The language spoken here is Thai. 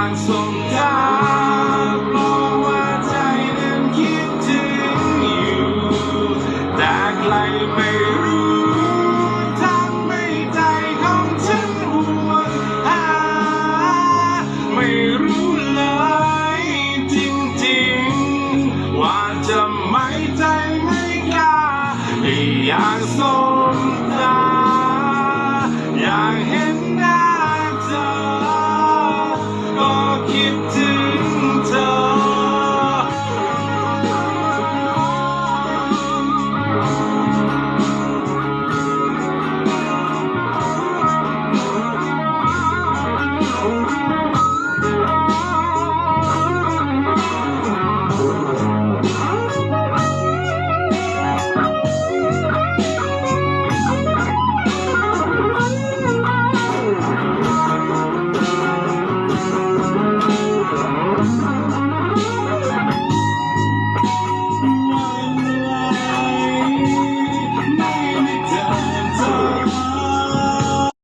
างสงทเพราะว่าใจนั้นคิดถึงอยู่ แต่ไกลไม่รู้ทำให้ใจของฉันห่วงหาไม่รู้เลยจริงๆ ว่าจะไม่ใจไม่กล้าอยากส่ง Oh.